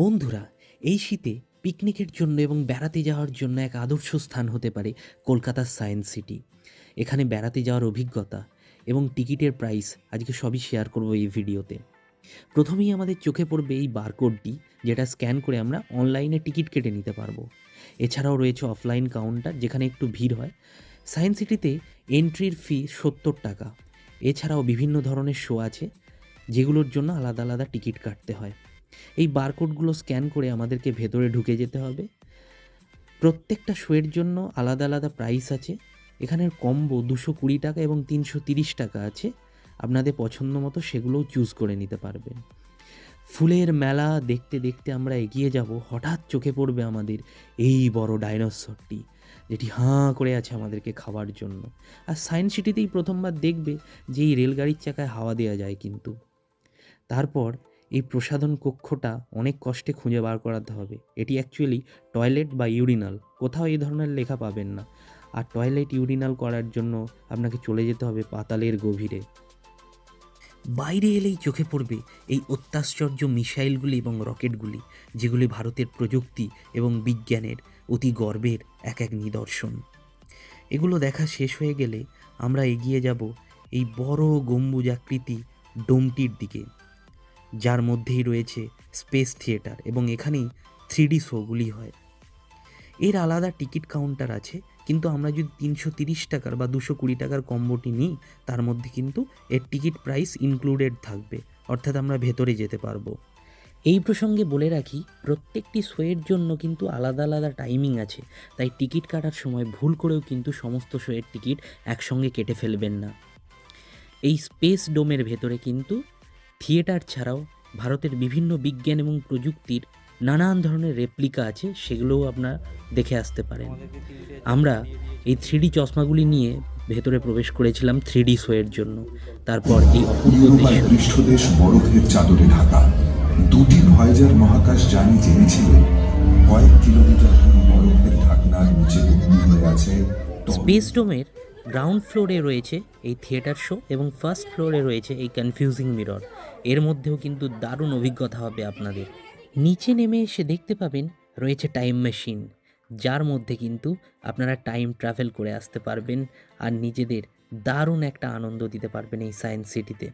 বন্ধুরা, এই শীতে পিকনিকের জন্য এবং বেড়াতে যাওয়ার জন্য এক আদর্শ স্থান হতে পারে কলকাতার সায়েন্স সিটি। এখানে বেড়াতে যাওয়ার অভিজ্ঞতা এবং টিকিটের প্রাইস আজকে সবই শেয়ার করব এই ভিডিওতে। প্রথমেই আমাদের চোখে পড়বে এই বারকোডটি, যেটা স্ক্যান করে আমরা অনলাইনে টিকিট কেটে নিতে পারব। এছাড়াও রয়েছে অফলাইন কাউন্টার, যেখানে একটু ভিড় হয়। সায়েন্স সিটিতে এন্ট্রির ফি সত্তর টাকা। এছাড়াও বিভিন্ন ধরনের শো আছে, যেগুলোর জন্য আলাদা আলাদা টিকিট কাটতে হয়। এই বারকোডগুলো স্ক্যান করে আমাদেরকে ভেতরে ঢুকে যেতে হবে। প্রত্যেকটা শোয়ের জন্য আলাদা আলাদা প্রাইস আছে। এখানের কম্বো দুশো কুড়ি টাকা এবং তিনশো তিরিশ টাকা আছে। আপনাদের পছন্দ মতো সেগুলোও চুজ করে নিতে পারবেন। ফুলের মেলা দেখতে দেখতে আমরা এগিয়ে যাব। হঠাৎ চোখে পড়বে আমাদের এই বড় ডাইনোসরটি, যেটি হাঁ করে আছে আমাদেরকে খাওয়ার জন্য। আর সায়েন্স সিটিতেই প্রথমবার দেখবে যে এই রেলগাড়ির চাকায় হাওয়া দেওয়া যায় কিন্তু। তারপর এই প্রসাধন কক্ষটা অনেক কষ্টে খুঁজে বার করাতে হবে। এটি অ্যাকচুয়ালি টয়লেট বা ইউরিনাল কোথাও এই ধরনের লেখা পাবেন না। আর টয়লেট ইউরিনাল করার জন্য আপনাকে চলে যেতে হবে পাতালের গভীরে। বাইরে এলেই চোখে পড়বে এই অত্যাশ্চর্য মিসাইলগুলি এবং রকেটগুলি, যেগুলি ভারতের প্রযুক্তি এবং বিজ্ঞানের অতি গর্বের এক এক নিদর্শন। এগুলো দেখা শেষ হয়ে গেলে আমরা এগিয়ে যাব এই বড় গম্বুজাকৃতি ডোমটির দিকে। যার মধ্যেই রয়েছে স্পেস থিয়েটার এবং এখানেই থ্রিডি শোগুলি হয়। এর আলাদা টিকিট কাউন্টার আছে, কিন্তু আমরা যদি তিনশো তিরিশ টাকার বা দুশো কুড়ি টাকার কম্বোটি নিই, তার মধ্যে কিন্তু এর টিকিট প্রাইস ইনক্লুডেড থাকবে, অর্থাৎ আমরা ভেতরে যেতে পারব। এই প্রসঙ্গে বলে রাখি, প্রত্যেকটি শোয়ের জন্য কিন্তু আলাদা আলাদা টাইমিং আছে, তাই টিকিট কাটার সময় ভুল করেও কিন্তু সমস্ত শোয়ের টিকিট একসঙ্গে কেটে ফেলবেন না। এই স্পেস ডোমের ভেতরে কিন্তু থিয়েটার ছাড়াও ভারতের বিভিন্ন বিজ্ঞান এবং প্রযুক্তির নানান ধরনের রেপ্লিকা আছে সেগুলোও আপনারা দেখে আসতে পারেন। আমরা এই থ্রিডি চশমাগুলি নিয়ে ভেতরে প্রবেশ করেছিলাম থ্রিডি শোয়ের জন্য। তারপর এই অপূর্ব পৃষ্ঠদেশ বরফের চাদরে ঢাকা। দুটি ভয়েজার মহাকাশ জানি জেনেছিল কয়েক কিলোমিটার বরফের ঢাকনার নিচে বন্দি হয়ে আছে স্পেস ডোমের গ্রাউন্ড ফ্লোরে রয়েছে এই থিয়েটার শো এবং ফার্স্ট ফ্লোরে রয়েছে এই কনফিউজিং মিরর এর মধ্যেও কিন্তু দারুণ অভিজ্ঞতা হবে আপনাদের। নিচে নেমে এসে দেখতে পাবেন, রয়েছে টাইম মেশিন যার মধ্যে কিন্তু আপনারা টাইম ট্রাভেল করে আসতে পারবেন আর নিজেদের দারুণ একটা আনন্দ দিতে পারবেন এই সায়েন্স সিটিতে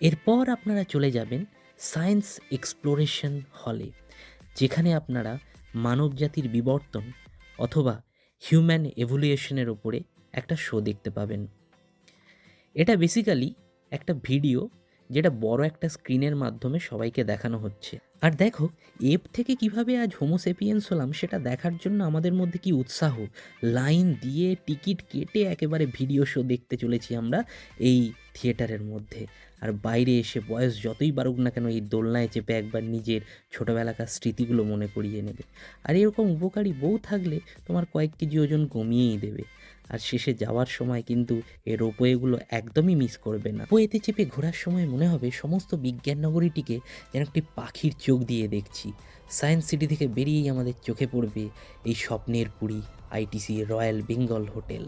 এরপর আপনারা চলে যাবেন সায়েন্স এক্সপ্লোরেশন হলে যেখানে আপনারা মানবজাতির বিবর্তন অথবা হিউম্যান এভলিউশনের ওপরে একটা শো দেখতে পাবেন। এটা বেসিক্যালি একটা ভিডিও যেটা বড় একটা স্ক্রিনের মাধ্যমে সবাইকে দেখানো হচ্ছে। আর দেখো এপ থেকে কীভাবে আজ হোমোসেপিয়েন্স হলাম সেটা দেখার জন্য আমাদের মধ্যে কি উৎসাহ? লাইন দিয়ে টিকিট কেটে একেবারে ভিডিও শো দেখতে চলেছি আমরা এই থিয়েটারের মধ্যে। আর বাইরে এসে বয়স যতই বাড়ুক না কেন এই দোলনায় চেপে একবার নিজের ছোটোবেলাকার স্মৃতিগুলো মনে করিয়ে নেবে। আর এরকম উপকারী বউ থাকলে তোমার কয়েক কেজি ওজন কমিয়েই দেবে। আর শেষে যাওয়ার সময় কিন্তু এই রোপওয়েগুলো একদমই মিস করবে না। রোপওয়েতে চেপে ঘোরার সময় মনে হবে সমস্ত বিজ্ঞান নগরীটিকে যেন একটি পাখির চোখ দিয়ে দেখছি। সায়েন্স সিটি থেকে বেরিয়েই আমাদের চোখে পড়বে এই স্বপ্নের Puri ITC royal Bengal hotel.